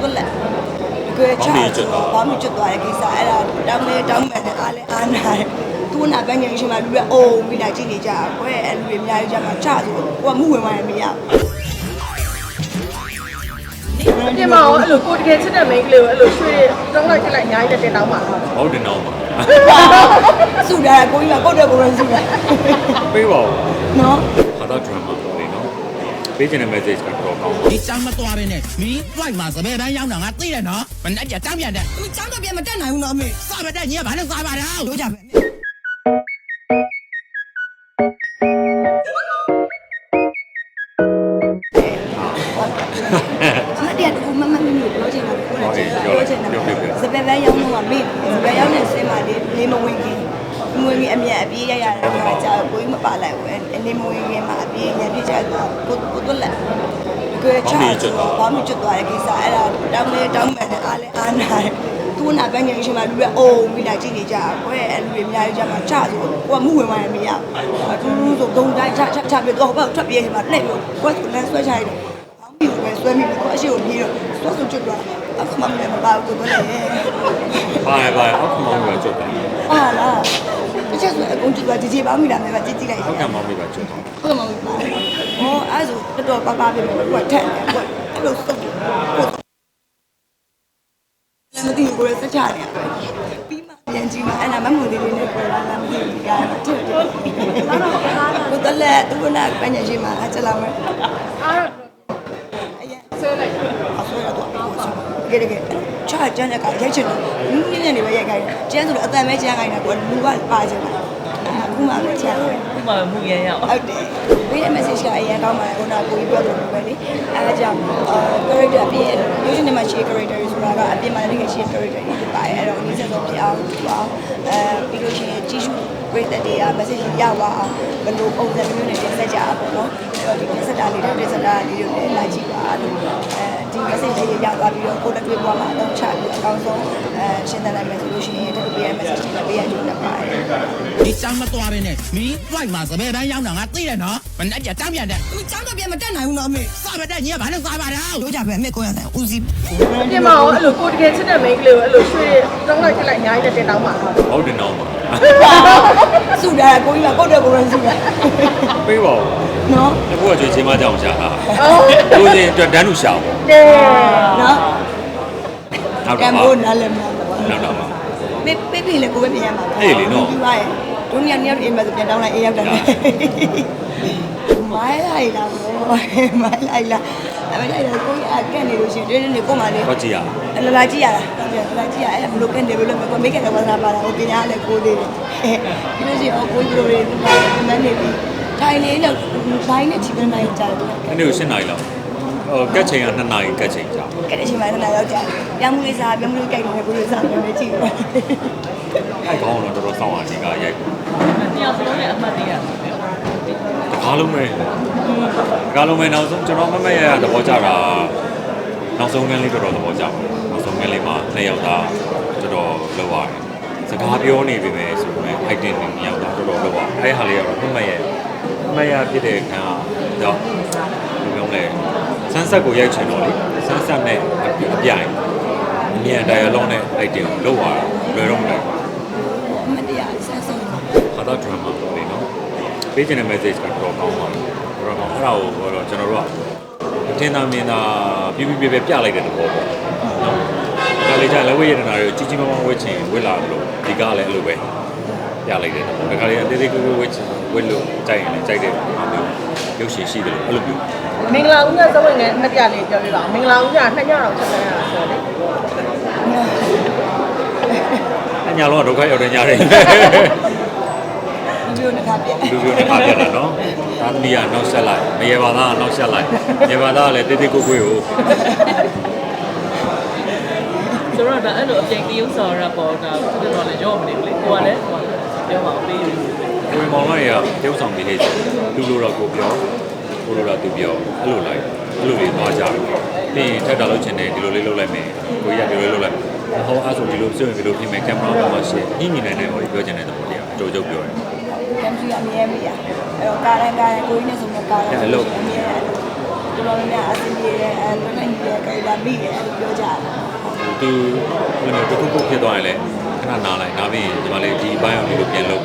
သွက်လက်ကြွယ်ချဘာမှကျွတ်သွားတဲ့ကိစ္စအဲ့ဒါတောင်းလဲတောင်းမှန်တယ်အားလဲအားနာတယ်သူနာဘန်းငယ်ရှင်မှာလူကအိုးမိလာကြည့်နေကြတာကွယ်အဲ့လူတွေအများကြီးကြမှာချဆိုကိုကမှုဝင်သွားတယ်မရဘူးပြင်မအောင်အဲ့လိုကိုတကယ်ချစ်တဲ့ main ကလေးကိုအဲ့လိုရွှေတောင်းလိုက်ကြလိုက်အများကြီးတက်တောင်းပါလားဟုတ်တယ်တော့ပါစုတာကိုကြီးကကိုယ့်တဲ့ကိုယ်ရစုတာပေးပါဦးနော်ဟာတာ drama ပေါ့လေနော် ပေးချင်တဲ့ message ကတော့ကောင်းပါဒီចောင်းမသွားဘဲနဲ့မင်း flight မှာစပယ်တန်းရောက်တာငါသိတယ်နော်မနဲ့ကြတမ်းပြန်တဲ့အမေချောင်းတော့ပြန်မတက်နိုင်ဘူးနော်အမေစပယ်တဲ့ညီကဘာလို့စားပါတော့တို့ကြပဲအမေမတရားတူမမမမျိုးပြောချင်တာပြောချင်တာပြောချင်တာစပယ်ပဲရောက်တော့မေ့စပယ်ရောက်နေစင်မှာလေးလေးမဝင်ခင်မဝ င်ခင်အမြတ်အပြေးရရတဲ့ခါကျကိုကြီးမပါလိုက်ဘူးအနေမဝင်ခင်မှာအပြေးရပြချတော့ကိုကိုတွက်လက်ကြွယ်ချဘာမှကျွတ်သွားတဲ့ကိစ္စအဲ့ဒါတောင်းလဲတောင်းမှန်တယ်အားလဲအားနာတယ်သူနာဘန်းငယ်ရှင်မှာလူကအိုးမိလာကြည့်နေကြတာကွယ်အဲ့လူတွေအများကြီးကြမှာချဆိုကိုကမှုဝင်သွားတယ်မရဘူးသူတို့ဆိုဂုံတိုင်းချချချပြတော့ဟိုဘက်ထွက်ပြေးနေမှာလှည့်လို့ကိုယ်ကလမ်းဆွဲချလိုက်တော့ဘောင်းပြီးပဲဆွဲမိကိုအရှိကိုပြေးတော့ဆွဲဆွကျွတ်သွားအခမမလည်းမပါဘူးကိုယ်လည်းပါရပါရအောက်မောင်းပြီးတော့ကြွတယ်ဟာလား တချက်ဆိုအကုန်ကျွတ်သွားကြည်ကြည်ပါမိလားမဲကြည်ကြည်လိုက်အောက်ကမောင်းပြီးတော့ကြွတယ်ဟုတ်မှာမပါဘူးဟောအဲ့ဆိုတော်တော်ပါပါပြီကိုယ်ထက်တယ်ကိုယ်အဲ့လိုစုပ်ကိုလည်းမသိဘူးကိုယ်စက်ချနေရတယ်ပြီးမှပြန်ကြည့်မှအဲ့နာမမွန်လေးလေးနဲ့ကိုယ်လာလာမသိဘူးဒီကမှာထည့်တယ်ကိုတလက်သူကနာပညာရှိမှာအချက်လာမယ်အားတော့အရင်ဆွဲလိုက်အဆွဲရတော့တကယ်တကယ် ချာကျန်းတဲ့ကရိုက်ချင်တယ်နင်းနင်းနေပဲရိုက်ခိုင်းကျန်းဆိုတော့အတန်ပဲကျန်းခိုင်းတာကိုလူကပါချင်တာအခုမှပဲချန်းတယ်ဥမာမှုရန်ရအောင်ဟုတ်တယ်ပေးတဲ့ message ကအရင်ကောင်းပါတယ်ခုနကကိုကြီးပြောတယ်ပဲလေအဲဒါကြောင့်အာ character ပြည့်ရုပ်ရှင်ထဲမှာ share character ဆိုတာကအပြင်မှာလည်းတကယ် share character တွေဖြစ်ပါတယ်အဲ့တော့အနည်းဆုံးဖြစ်အောင်ဖြစ်အောင်အဲပြီးလို့ရှိရင်ကြီးစုပရိသတ်တွေက message ရပါအောင်ဘယ်လိုပုံစံမျိုးနဲ့တင်ဆက်ကြအောင်ပေါ့နော်အဲ့တော့ဒီတင်ဆက်တာလေးတွေတင်ဆက်တာလေးတွေလည်းလာကြည့်ပါလို့အဲ ဒီ message လေးရသွားပြီးတော့ကိုယ်လည်းတွေ့ပေါ်မှာတော့ချပြီးအကောင်းဆုံးအဲရှင်းသနိုင်မယ်ဆိုလို့ရှိရင်တခုပြရ message တွေပေးရကြတယ်ပါတယ်ဒီចောင်းမသွားဘဲနဲ့မင်း flight မှာစပယ်တန်းရောက်တာငါသိတယ်နော်မနဲ့ကြတမ်းပြန်တဲ့အမေချောင်းတော့ပြန်မတက်နိုင်ဘူးနော်အမေစပယ်တဲ့ညီကဘာလို့စားပါတော့တို့ကြပဲအမေကိုရဆိုင်ဦးစီးပြင်မအောင်အဲ့လိုကိုတကယ်ချစ်တဲ့ main ကလေးကိုအဲ့လိုရွှေတောင်းလိုက်ကြလိုက်အများကြီးတက်တောင်းပါလားဟုတ်တယ်တော့ပါစုတာကိုကြီးကကိုယ့်တဲ့ကိုယ်ရစုတာပေးပါဦးနော်အခုကကြွေးချင်းမကြောင်ရှာတာ အော်သူစင်အတွက်တန်းလူရှာပေါ့ကဲနော်နောက်ကကံပါမိုးနားလည်းမလားနောက်တော့ပါပေးပေးပြီလေကိုပဲပြင်ရမှာဟေးလေနော် ပြီးပါရဲ့တို့ညညအိမ်မှာပြန်တောင်းလိုက်အေးရောက်တယ်မိုင်းလိုက်လားမိုင်းလိုက်လားအမေလိုက်တော့ကိုကြီးအကန့်နေလို့ရှိရင်တင်းတင်းနေကိုမှလေဟောကြည့်ရလာလာကြည့်ရတာလာကြည့်ရအဲ့ဘလို့ကန့်နေဘလို့မမိတ်ကတော့ဘာသာပါတာဟိုပညာလည်းကိုသေးတယ်ပြီးလို့ရှိရင်ကိုကြီးတို့တွေဒီမနေပြီ ထိုင်လေးတော့ဘိုင်းနဲ့ချီပန်းနိုင်ကြတယ်ဒီနေ့ကို7နာရီလောက်ဟိုကတ်ချိန်က2နာရီကတ်ချိန်ကြာကဲတဲ့အချိန်မှလည်းရောက်ကြတယ်။ပြောင်းမှုလေးစားပြောင်းမှုလေးကြိုက်တယ်ကိုလေးစားပြောင်းလေးကြည့်တယ်အဲ့ကောင်းတော့တော်တော်စောင်းအောင်ဒီကရိုက်တယောက်စလုံးနဲ့အမှတ်တရတကားလုံးပဲတကားလုံးပဲနောက်ဆုံးကျွန်တော်မမရရသဘောကျတာနောက်ဆုံးကန်းလေးတော်တော်သဘောကျပါတယ်နောက်ဆုံးကန်းလေးမှာနှစ်ယောက်သားတော်တော်လောက်ရတယ်စကားပြောနေပြီပဲဆိုပေမဲ့ item တွေနှစ်ယောက်သားတော်တော်လောက်ပါအဲ့ဟာလေးကတော့မမရ မမရဖြစ်တဲ့ခံတော့ဘယ်လိုလဲဆန်းဆက်ကိုရိုက်ချင်တော့လေဆန်းဆက်နဲ့အပြိုင်အမြန်တိုင်အလုံးနဲ့ item ကိုလောက်ရတာလွယ်တော့မလွယ်ဘူး။အမတရားဆန်းဆုံးဟာတာ drama ပေါ့လေနော်ပေးချင်တဲ့ message ကတော့ကောင်းပါတယ်တော်တော်ကောင်းအဲ့ဒါကိုတော့ကျွန်တော်တို့ကအထင်သာမြင်သာပြပြပြပြပြလိုက်တဲ့သဘောပေါ့နော်ဒါလေးကြလက်ဝဲရတနာတွေကိုကြီးကြီးမားမားဝှက်ချင်ဝှက်လာလို့ဒီကားလည်းအဲ့လိုပဲပြလိုက်တဲ့သဘောဒါကြလေးအသေးသေးကိုကိုဝှက်ချင် ဝှက်လို့ကြိုက်ရင်လည်းကြိုက်တဲ့အားမျိုးရုပ်ရှင်ရှိတယ်လို့အဲ့လိုမျိုးမင်္ဂလာဦးကသဝိုင်းနဲ့နှစ်ပြလေးပြောပြပါဦးမင်္ဂလာဦးကနှစ်ညတော့ချက်နေရတာဆိုတော့လေအညာလုံးကဒုက္ခရောက်တဲ့ညတွေ။ဒီလိုတစ်ခါပြက်လူပြိုနဲ့အားပြတာနော်သာသမီးကနောက်ဆက်လိုက်မရေပါသားကနောက်ဆက်လိုက်ရေပါသားကလည်းတေးသေးကိုကိုကိုကိုဆိုတော့ဒါအဲ့လိုအပြိုင်တရုပ်ဆောင်ရပေါ်တာတော်တော်လည်းရောမနေဘူးလေကိုကလည်းဟိုပြောပါဦးပေးရ ကိုယ်မောင်လိုက်ရတုံးဆောင်ပြီးလေသူလိုတော့ကိုပြောကိုလိုတော့သူပြောအဲ့လိုလိုက်အဲ့လိုလေးသွားကြတယ်ပြီးရင်ထက်တာလို့ချင်တယ်ဒီလိုလေးလုပ်လိုက်မယ်ကိုကြီးကဒီလိုလေးလုပ်လိုက်ဟောအဲ့ဆိုဒီလိုပြုံးဒီလိုပြင်မယ်ကင်မရာပေါ်မှာရှင်းညှိညှိနိုင်နိုင်ဟောပြောချင်တဲ့သဘောတရားအတူတူပြောတယ်။ကမ်စီအမြဲမရ။အဲ့တော့ကားတိုင်းကားတိုင်းကိုကြီးနဲ့ဆိုတော့ကားတိုင်းအမြဲတော်တော်များများအဆင်ပြေတယ်အဲလွတ်နိုင်တယ်ခိုင်လာမိတယ်အဲ့လိုပြောကြတာသူဘယ်လိုတစ်ခုခုဖြစ်သွားရင်လည်းခဏနားလိုက်နားပြီးဒီမှာလေဒီဘိုင်းအောင်ဒီလိုပြန်လုပ်